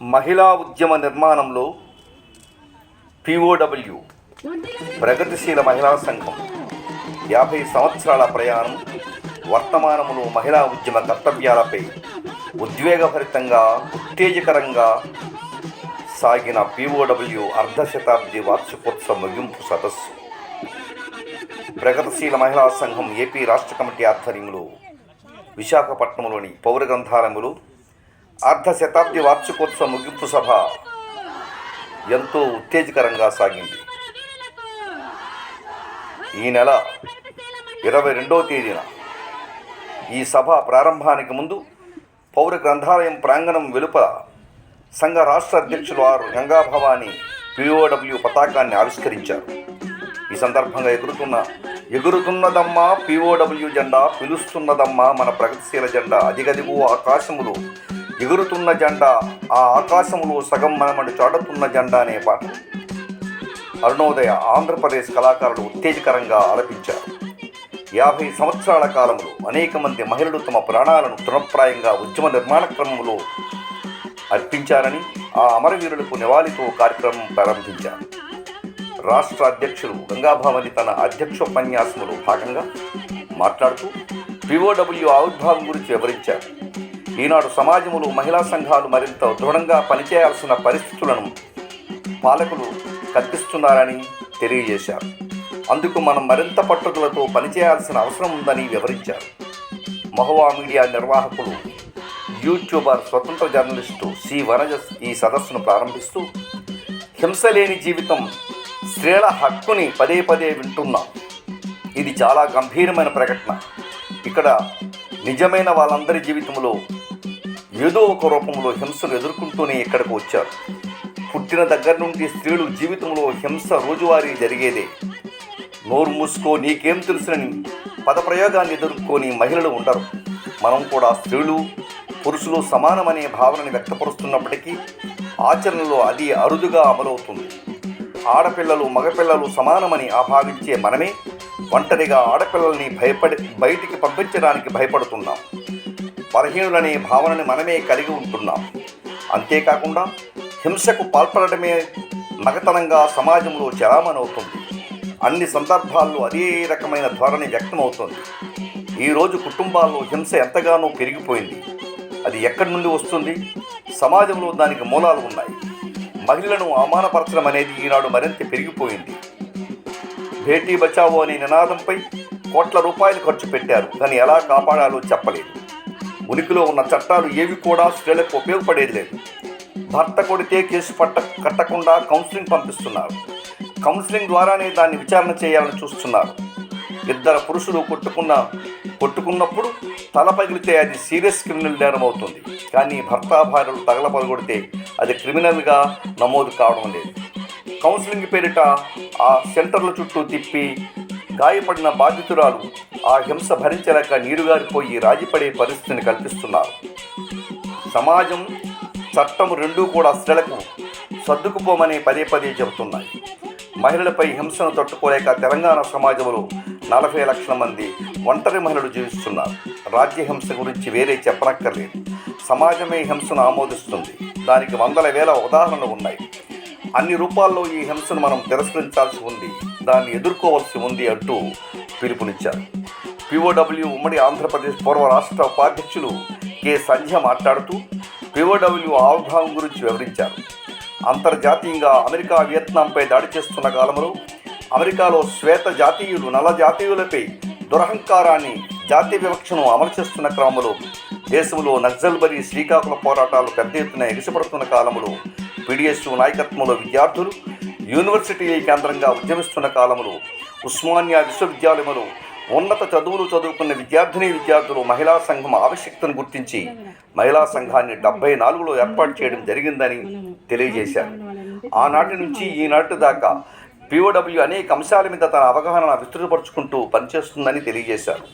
మహిళా ఉద్యమ నిర్మాణంలో పిఓడబ్ల్యూ ప్రగతిశీల మహిళా సంఘం యాభై సంవత్సరాల ప్రయాణం వర్తమానములో మహిళా ఉద్యమ కర్తవ్యాలపై ఉద్వేగభరితంగా ఉత్తేజకరంగా సాగిన పిఓడబ్ల్యూ అర్ధశతాబ్ది వార్షికోత్సవ ముగింపు సదస్సు. ప్రగతిశీల మహిళా సంఘం ఏపీ రాష్ట్ర కమిటీ ఆధ్వర్యంలో విశాఖపట్నంలోని పౌర గ్రంథాలయంలో అర్ధ శతాబ్ది వార్షికోత్సవ ముగింపు సభ ఎంతో ఉత్తేజకరంగా సాగింది. ఈ నెల ఇరవై రెండవ తేదీన ఈ సభ ప్రారంభానికి ముందు పౌర గ్రంథాలయం ప్రాంగణం వెలుపల సంఘ రాష్ట్ర అధ్యక్షులు ఆర్ గంగాభవాని పిఓడబ్ల్యూ పతాకాన్ని ఆవిష్కరించారు. ఈ సందర్భంగా ఎగురుతున్న ఎగురుతున్నదమ్మా పిఓడబ్ల్యూ జెండా పిలుస్తున్నదమ్మా మన ప్రగతిశీల జెండా అదిగదిగో ఆకాశములు ఎగురుతున్న జెండా ఆ ఆకాశంలో సగం మనమని చాటుతున్న జెండా అనే పాట. అరుణోదయ ఆంధ్రప్రదేశ్ కళాకారులు ఉత్తేజకరంగా ఆలపించారు. యాభై సంవత్సరాల కాలంలో అనేక మంది మహిళలు తమ ప్రాణాలను తృణప్రాయంగా ఉద్యమ నిర్మాణ క్రమంలో అర్పించారని ఆ అమరవీరులకు నివాళితో కార్యక్రమం ప్రారంభించారు. రాష్ట్ర అధ్యక్షులు గంగాభావని తన అధ్యక్షోపన్యాసములో భాగంగా మాట్లాడుతూ పిఓడబ్ల్యూ ఆవిర్భావం గురించి వివరించారు. ఈనాడు సమాజములు మహిళా సంఘాలు మరింత దృఢంగా పనిచేయాల్సిన పరిస్థితులను పాలకులు కల్పిస్తున్నారని తెలియజేశారు. అందుకు మనం మరింత పట్టుదలతో పనిచేయాల్సిన అవసరం ఉందని వివరించారు. మహువా మీడియా నిర్వాహకులు యూట్యూబర్ స్వతంత్ర జర్నలిస్టు సి. వనజ ఈ సదస్సును ప్రారంభిస్తూ హింస లేని జీవితం స్త్రీల హక్కుని పదే పదే వింటున్నాం. ఇది చాలా గంభీరమైన ప్రకటన. ఇక్కడ నిజమైన వాళ్ళందరి జీవితంలో ఏదో ఒక రూపంలో హింసను ఎదుర్కొంటూనే ఇక్కడికి వచ్చారు. పుట్టిన దగ్గర నుండి స్త్రీలు జీవితంలో హింస రోజువారీ జరిగేదే. నోరు మూసుకో నీకేం తెలుసునని పదప్రయోగాన్ని ఎదుర్కొని మహిళలు ఉండరు. మనం కూడా స్త్రీలు పురుషులు సమానమనే భావనని వ్యక్తపరుస్తున్నప్పటికీ ఆచరణలో అది అరుదుగా అమలవుతుంది. ఆడపిల్లలు మగపిల్లలు సమానమని ఆభావించే మనమే ఒంటరిగా ఆడపిల్లల్ని భయపడి బయటికి పంపించడానికి భయపడుతున్నాం. బలహీనులనే భావనని మనమే కలిగి ఉంటున్నాం. అంతేకాకుండా హింసకు పాల్పడటమే మగతనంగా సమాజంలో చలామణవుతుంది. అన్ని సందర్భాల్లో అదే రకమైన ధోరణి వ్యక్తమవుతుంది. ఈరోజు కుటుంబాల్లో హింస ఎంతగానో పెరిగిపోయింది. అది ఎక్కడి నుండి వస్తుంది? సమాజంలో దానికి మూలాలు ఉన్నాయి. మహిళలను అవమానపరచడం అనేది ఈనాడు మరింత పెరిగిపోయింది. భేటీ బచావో అనే నినాదంపై కోట్ల రూపాయలు ఖర్చు పెట్టారు. దాన్ని ఎలా కాపాడాలో చెప్పలేదు. ఉనికిలో ఉన్న చట్టాలు ఏవి కూడా స్త్రీలకు ఉపయోగపడేది లేదు. భర్త కొడితే కేసు పట్ట కట్టకుండా కౌన్సిలింగ్ పంపిస్తున్నారు. కౌన్సిలింగ్ ద్వారానే దాన్ని విచారణ చేయాలని చూస్తున్నారు. ఇద్దరు పురుషులు కొట్టుకున్న కొట్టుకున్నప్పుడు తల పగిలితే అది సీరియస్ క్రిమినల్ నేరం అవుతుంది. కానీ భర్త భార్యలు తగలపగొడితే అది క్రిమినల్గా నమోదు కావడం లేదు. కౌన్సిలింగ్ పేరిట ఆ సెంటర్ల చుట్టూ తిప్పి గాయపడిన బాధితురాలు ఆ హింస భరించలేక నీరుగారిపోయి రాజీపడే పరిస్థితిని కల్పిస్తున్నారు. సమాజం చట్టం రెండూ కూడా స్త్రీలకు సర్దుకుపోమని పదే పదే చెబుతున్నాయి. మహిళలపై హింసను తట్టుకోలేక తెలంగాణ సమాజంలో నలభై లక్షల మంది ఒంటరి మహిళలు జీవిస్తున్నారు. రాజ్య హింస గురించి వేరే చెప్పనక్కర్లేదు. సమాజమే హింసను ఆమోదిస్తుంది. దానికి వందల వేల ఉదాహరణలు ఉన్నాయి. అన్ని రూపాల్లో ఈ హింసను మనం తిరస్కరించాల్సి ఉంది. దాన్ని ఎదుర్కోవాల్సి ఉంది అంటూ పిలుపునిచ్చారు. పిఓడబ్ల్యూ ఉమ్మడి ఆంధ్రప్రదేశ్ పూర్వ రాష్ట్ర ఉపాధ్యక్షులు కె. సంధ్య మాట్లాడుతూ పిఓడబ్ల్యూ ఆవిర్భావం గురించి వివరించారు. అంతర్జాతీయంగా అమెరికా వియత్నాంపై దాడి చేస్తున్న కాలంలో అమెరికాలో శ్వేత జాతీయులు నల్ల జాతీయులపై దురహంకారాన్ని జాతి వివక్షను అమలు చేస్తున్న క్రమంలో దేశంలో నక్సల్బరీ శ్రీకాకుళ పోరాటాలు పెద్ద ఎత్తున ఎగిసిపడుతున్న కాలంలో పీడిఎస్యు నాయకత్వంలో విద్యార్థులు యూనివర్సిటీ కేంద్రంగా ఉద్యమిస్తున్న కాలంలో ఉస్మానియా విశ్వవిద్యాలయంలో ఉన్నత చదువులు చదువుకున్న విద్యార్థిని విద్యార్థులు మహిళా సంఘం ఆవశ్యకతను గుర్తించి మహిళా సంఘాన్ని డెబ్బై నాలుగులో ఏర్పాటు చేయడం జరిగిందని తెలియజేశారు. ఆనాటి నుంచి ఈనాటి దాకా పిఓడబ్ల్యూ అనేక అంశాల మీద తన అవగాహన విస్తృతపరుచుకుంటూ పనిచేస్తుందని తెలియజేశారు.